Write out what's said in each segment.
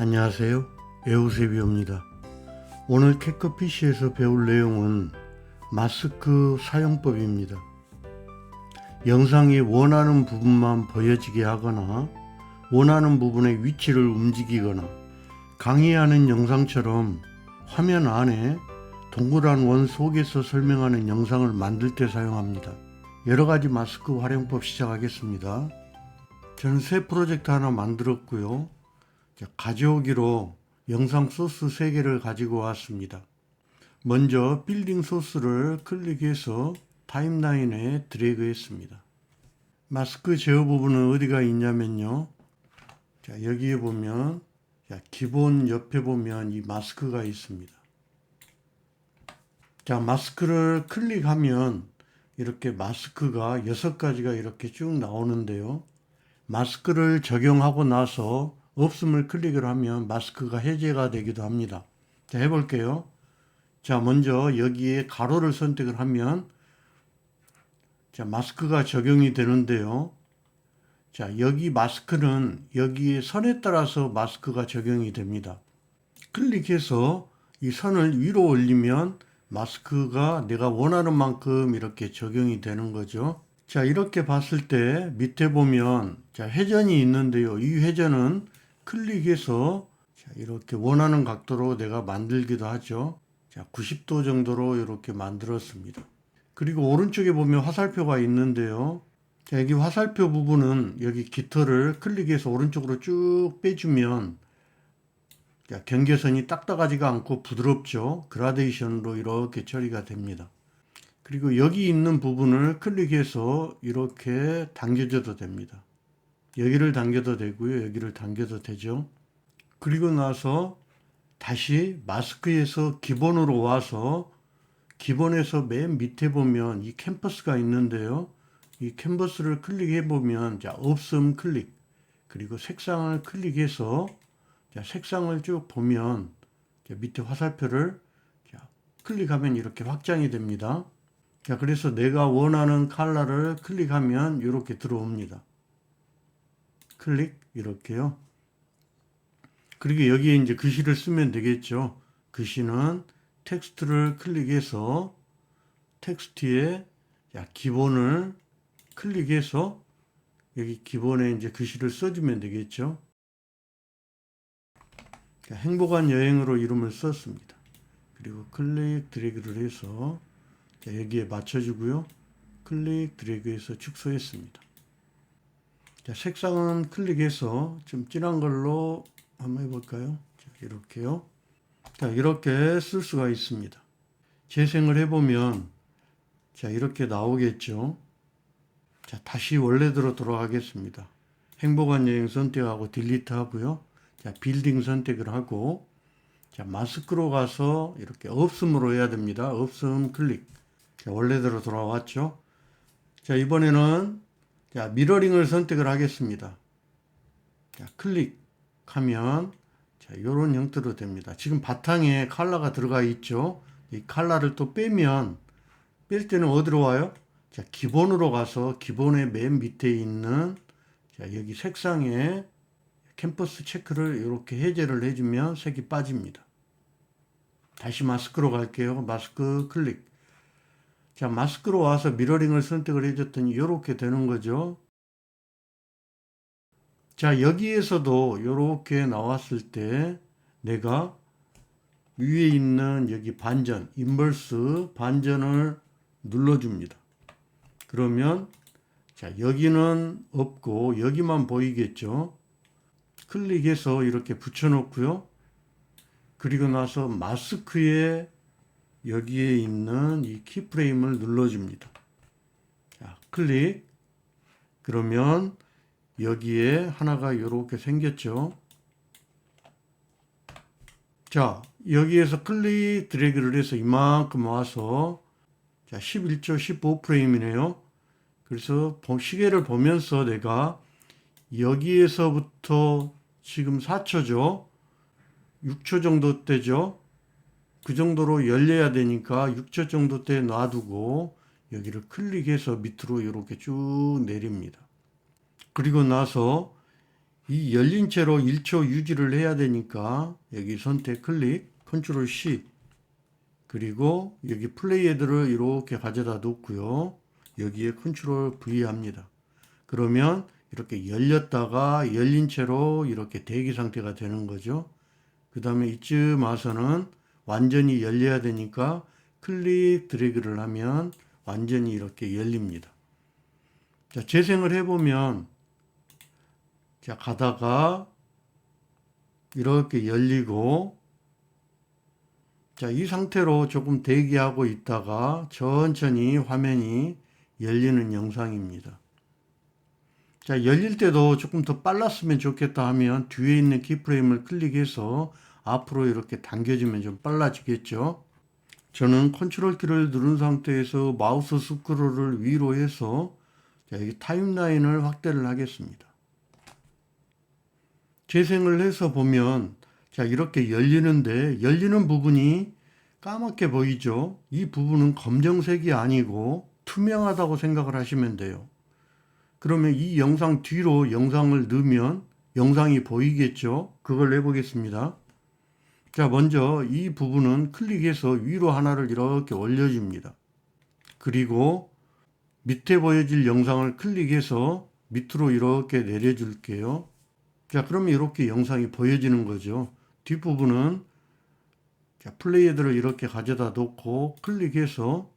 안녕하세요. 에우세비오입니다. 오늘 캐커피시에서 배울 내용은 마스크 사용법입니다. 영상이 원하는 부분만 보여지게 하거나 원하는 부분의 위치를 움직이거나 강의하는 영상처럼 화면 안에 동그란 원 속에서 설명하는 영상을 만들 때 사용합니다. 여러 가지 마스크 활용법 시작하겠습니다. 저는 새 프로젝트 하나 만들었고요. 자, 가져오기로 영상 소스 3개를 가지고 왔습니다. 먼저 빌딩 소스를 클릭해서 타임라인에 드래그 했습니다. 마스크 제어 부분은 어디가 있냐면요. 자, 여기에 보면 자, 기본 옆에 보면 이 마스크가 있습니다. 자, 마스크를 클릭하면 이렇게 마스크가 여섯 가지가 이렇게 쭉 나오는데요. 마스크를 적용하고 나서 없음을 클릭을 하면 마스크가 해제가 되기도 합니다. 자, 해볼게요. 자, 먼저 여기에 가로를 선택을 하면 자, 마스크가 적용이 되는데요. 자, 여기 마스크는 여기에 선에 따라서 마스크가 적용이 됩니다. 클릭해서 이 선을 위로 올리면 마스크가 내가 원하는 만큼 이렇게 적용이 되는 거죠. 자, 이렇게 봤을 때 밑에 보면 자, 회전이 있는데요. 이 회전은 클릭해서 자, 이렇게 원하는 각도로 내가 만들기도 하죠. 자, 90도 정도로 이렇게 만들었습니다. 그리고 오른쪽에 보면 화살표가 있는데요. 자, 여기 화살표 부분은 여기 깃털을 클릭해서 오른쪽으로 쭉 빼주면 자, 경계선이 딱딱하지가 않고 부드럽죠. 그라데이션으로 이렇게 처리가 됩니다. 그리고 여기 있는 부분을 클릭해서 이렇게 당겨줘도 됩니다. 여기를 당겨도 되고요. 여기를 당겨도 되죠. 그리고 나서 다시 마스크에서 기본으로 와서 기본에서 맨 밑에 보면 이 캠퍼스가 있는데요. 이 캔버스를 클릭해 보면 자, 없음 클릭 그리고 색상을 클릭해서 자, 색상을 쭉 보면 자, 밑에 화살표를 자, 클릭하면 이렇게 확장이 됩니다. 자, 그래서 내가 원하는 컬러를 클릭하면 이렇게 들어옵니다. 클릭 이렇게요. 그리고 여기에 이제 글씨를 쓰면 되겠죠. 글씨는 텍스트를 클릭해서 텍스트에 자, 기본을 클릭해서 여기 기본에 이제 글씨를 써주면 되겠죠. 자, 행복한 여행으로 이름을 썼습니다. 그리고 클릭 드래그를 해서 자, 여기에 맞춰주고요. 클릭 드래그해서 축소했습니다. 자, 색상은 클릭해서 좀 진한 걸로 한번 해볼까요? 자, 이렇게요. 자, 이렇게 쓸 수가 있습니다. 재생을 해보면 자, 이렇게 나오겠죠. 자, 다시 원래대로 돌아가겠습니다. 행복한 여행 선택하고 딜리트 하고요. 자, 빌딩 선택을 하고 자, 마스크로 가서 이렇게 없음으로 해야 됩니다. 없음 클릭. 자, 원래대로 돌아왔죠. 자, 이번에는 자, 미러링을 선택을 하겠습니다. 자, 클릭하면 자, 요런 형태로 됩니다. 지금 바탕에 컬러가 들어가 있죠. 이 컬러를 또 빼면 뺄 때는 어디로 와요? 자, 기본으로 가서 기본의 맨 밑에 있는 자, 여기 색상에 캠퍼스 체크를 이렇게 해제를 해주면 색이 빠집니다. 다시 마스크로 갈게요. 마스크 클릭. 자, 마스크로 와서 미러링을 선택을 해줬더니 이렇게 되는 거죠. 자, 여기에서도 이렇게 나왔을 때 내가 위에 있는 여기 반전, 인버스 반전을 눌러줍니다. 그러면 자, 여기는 없고 여기만 보이겠죠. 클릭해서 이렇게 붙여놓고요. 그리고 나서 마스크에 여기에 있는 이 키프레임을 눌러줍니다. 자, 클릭. 그러면 여기에 하나가 이렇게 생겼죠. 자, 여기에서 클릭 드래그를 해서 이만큼 와서 자, 11초 15프레임이네요. 그래서 시계를 보면서 내가 여기에서부터 지금 4초죠. 6초 정도 때죠. 그 정도로 열려야 되니까 6초 정도 때 놔두고 여기를 클릭해서 밑으로 이렇게 쭉 내립니다. 그리고 나서 이 열린 채로 1초 유지를 해야 되니까 여기 선택 클릭 컨트롤 C 그리고 여기 플레이 헤드를 이렇게 가져다 놓고요. 여기에 컨트롤 V 합니다. 그러면 이렇게 열렸다가 열린 채로 이렇게 대기 상태가 되는 거죠. 그 다음에 이쯤 와서는 완전히 열려야 되니까 클릭 드래그를 하면 완전히 이렇게 열립니다. 자, 재생을 해보면 자, 가다가 이렇게 열리고 자, 이 상태로 조금 대기하고 있다가 천천히 화면이 열리는 영상입니다. 자, 열릴 때도 조금 더 빨랐으면 좋겠다 하면 뒤에 있는 키프레임을 클릭해서 앞으로 이렇게 당겨주면 좀 빨라지겠죠. 저는 컨트롤 키를 누른 상태에서 마우스 스크롤을 위로 해서 자, 여기 타임라인을 확대를 하겠습니다. 재생을 해서 보면 자, 이렇게 열리는데 열리는 부분이 까맣게 보이죠? 이 부분은 검정색이 아니고 투명하다고 생각을 하시면 돼요. 그러면 이 영상 뒤로 영상을 넣으면 영상이 보이겠죠? 그걸 해보겠습니다. 자, 먼저 이 부분은 클릭해서 위로 하나를 이렇게 올려줍니다. 그리고 밑에 보여질 영상을 클릭해서 밑으로 이렇게 내려줄게요. 자, 그러면 이렇게 영상이 보여지는 거죠. 뒷부분은 자, 플레이헤드를 이렇게 가져다 놓고 클릭해서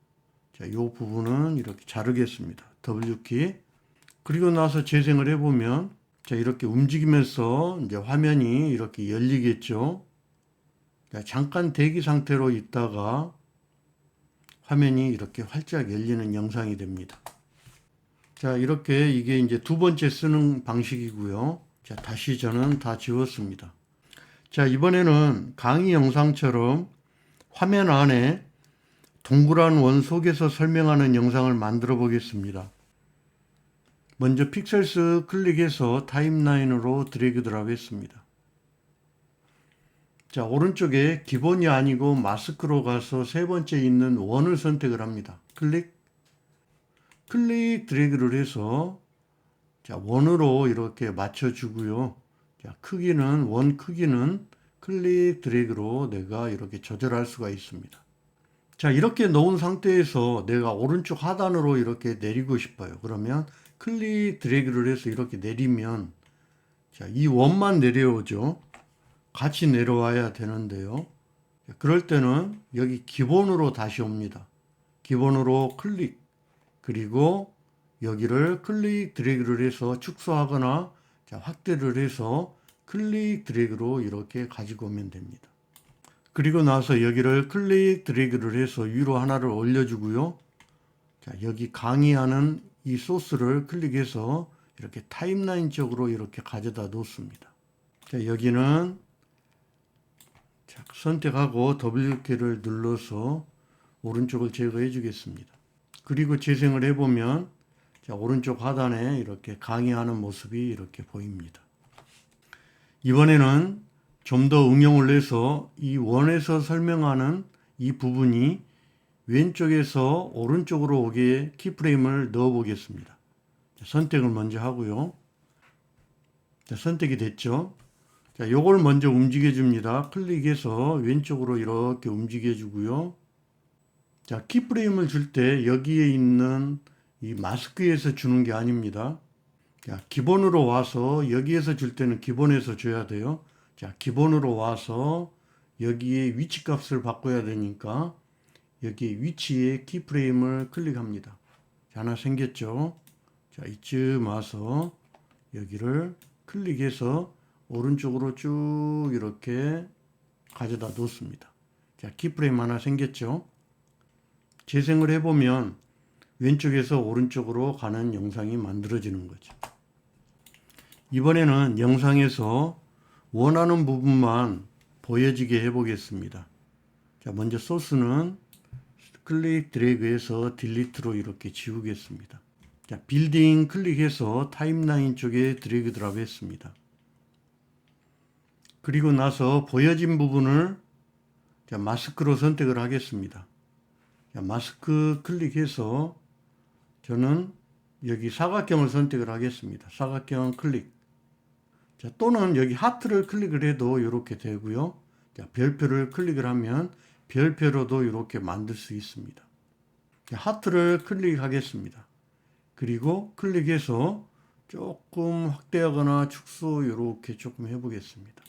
자, 이 부분은 이렇게 자르겠습니다. W키. 그리고 나서 재생을 해보면 자, 이렇게 움직이면서 이제 화면이 이렇게 열리겠죠. 자, 잠깐 대기 상태로 있다가 화면이 이렇게 활짝 열리는 영상이 됩니다. 자, 이렇게 이게 이제 두 번째 쓰는 방식이고요. 자, 다시 저는 다 지웠습니다. 자, 이번에는 강의 영상처럼 화면 안에 동그란 원 속에서 설명하는 영상을 만들어 보겠습니다. 먼저 픽셀스 클릭해서 타임라인으로 드래그 드랍 했습니다. 자, 오른쪽에 기본이 아니고 마스크로 가서 세 번째 있는 원을 선택을 합니다. 클릭, 클릭 드래그를 해서 자, 원으로 이렇게 맞춰주고요. 자, 크기는, 원 크기는 클릭 드래그로 내가 이렇게 조절할 수가 있습니다. 자, 이렇게 놓은 상태에서 내가 오른쪽 하단으로 이렇게 내리고 싶어요. 그러면 클릭 드래그를 해서 이렇게 내리면 자, 이 원만 내려오죠. 같이 내려와야 되는데요. 그럴 때는 여기 기본으로 다시 옵니다. 기본으로 클릭 그리고 여기를 클릭 드래그를 해서 축소하거나 자, 확대를 해서 클릭 드래그로 이렇게 가지고 오면 됩니다. 그리고 나서 여기를 클릭 드래그를 해서 위로 하나를 올려주고요. 자, 여기 강의하는 이 소스를 클릭해서 이렇게 타임라인 쪽으로 이렇게 가져다 놓습니다. 자, 여기는 자, 선택하고 W키를 눌러서 오른쪽을 제거해 주겠습니다. 그리고 재생을 해보면 자, 오른쪽 하단에 이렇게 강의하는 모습이 이렇게 보입니다. 이번에는 좀 더 응용을 해서 이 원에서 설명하는 이 부분이 왼쪽에서 오른쪽으로 오게 키프레임을 넣어 보겠습니다. 선택을 먼저 하고요. 자, 선택이 됐죠. 자, 요걸 먼저 움직여 줍니다. 클릭해서 왼쪽으로 이렇게 움직여 주고요. 자, 키프레임을 줄 때 여기에 있는 이 마스크에서 주는 게 아닙니다. 자, 기본으로 와서 여기에서 줄 때는 기본에서 줘야 돼요. 자, 기본으로 와서 여기에 위치 값을 바꿔야 되니까 여기 위치에 키프레임을 클릭합니다. 자, 하나 생겼죠? 자, 이쯤 와서 여기를 클릭해서 오른쪽으로 쭉 이렇게 가져다 놓습니다. 자, 키프레임 하나 생겼죠? 재생을 해보면 왼쪽에서 오른쪽으로 가는 영상이 만들어지는 거죠. 이번에는 영상에서 원하는 부분만 보여지게 해보겠습니다. 자, 먼저 소스는 클릭 드래그해서 딜리트로 이렇게 지우겠습니다. 자, 빌딩 클릭해서 타임라인 쪽에 드래그 드랍 했습니다. 그리고 나서 보여진 부분을 자, 마스크로 선택을 하겠습니다. 자, 마스크 클릭해서 저는 여기 사각형을 선택을 하겠습니다. 사각형 클릭. 자, 또는 여기 하트를 클릭을 해도 이렇게 되고요. 자, 별표를 클릭을 하면 별표로도 이렇게 만들 수 있습니다. 자, 하트를 클릭하겠습니다. 그리고 클릭해서 조금 확대하거나 축소 이렇게 조금 해보겠습니다.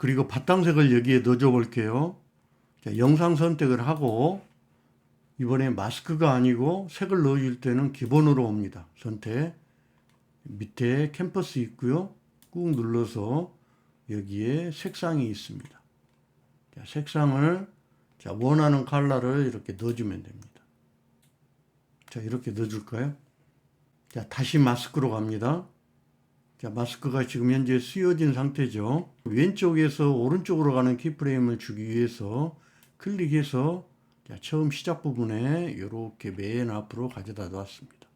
그리고 바탕색을 여기에 넣어줘 볼게요. 자, 영상 선택을 하고 이번에 마스크가 아니고 색을 넣어줄 때는 기본으로 옵니다. 선택 밑에 캠퍼스 있고요. 꾹 눌러서 여기에 색상이 있습니다. 자, 색상을 자, 원하는 컬러를 이렇게 넣어주면 됩니다. 자, 이렇게 넣어줄까요? 자, 다시 마스크로 갑니다. 자, 마스크가 지금 현재 쓰여진 상태죠. 왼쪽에서 오른쪽으로 가는 키프레임을 주기 위해서 클릭해서 자, 처음 시작 부분에 이렇게 맨 앞으로 가져다 놨습니다.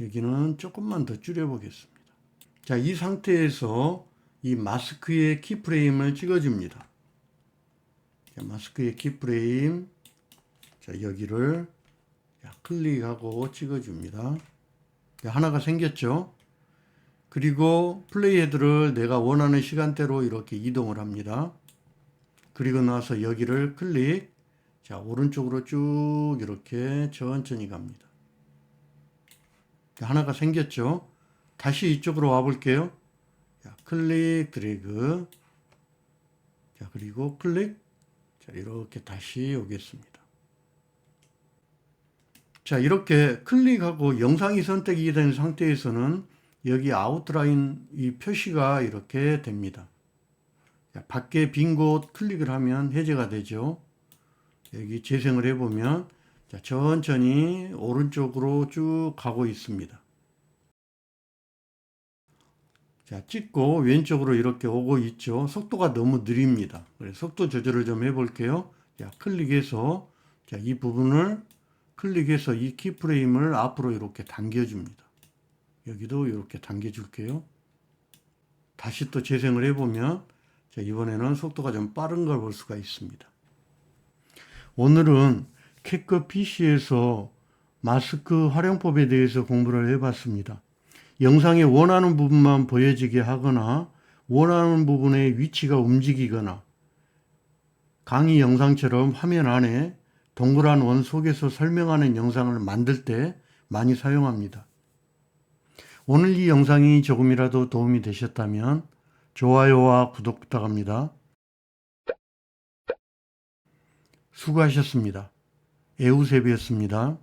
여기는 조금만 더 줄여보겠습니다. 자, 이 상태에서 이 마스크의 키프레임을 찍어줍니다. 자, 마스크의 키프레임, 자, 여기를 자, 클릭하고 찍어줍니다. 자, 하나가 생겼죠? 그리고 플레이 헤드를 내가 원하는 시간대로 이렇게 이동을 합니다. 그리고 나서 여기를 클릭, 자, 오른쪽으로 쭉 이렇게 천천히 갑니다. 자, 하나가 생겼죠? 다시 이쪽으로 와 볼게요. 자, 클릭, 드래그. 자, 그리고 클릭. 자, 이렇게 다시 오겠습니다. 자, 이렇게 클릭하고 영상이 선택이 된 상태에서는 여기 아웃라인 이 표시가 이렇게 됩니다. 자, 밖에 빈 곳 클릭을 하면 해제가 되죠. 여기 재생을 해보면 자, 천천히 오른쪽으로 쭉 가고 있습니다. 자, 찍고 왼쪽으로 이렇게 오고 있죠. 속도가 너무 느립니다. 그래서 속도 조절을 좀 해볼게요. 자, 클릭해서 자, 이 부분을 클릭해서 이 키프레임을 앞으로 이렇게 당겨줍니다. 여기도 이렇게 당겨줄게요. 다시 또 재생을 해보면 자, 이번에는 속도가 좀 빠른 걸 볼 수가 있습니다. 오늘은 캐커 PC에서 마스크 활용법에 대해서 공부를 해봤습니다. 영상에 원하는 부분만 보여지게 하거나 원하는 부분의 위치가 움직이거나 강의 영상처럼 화면 안에 동그란 원 속에서 설명하는 영상을 만들 때 많이 사용합니다. 오늘 이 영상이 조금이라도 도움이 되셨다면 좋아요와 구독 부탁합니다. 수고하셨습니다. 에우셉이었습니다.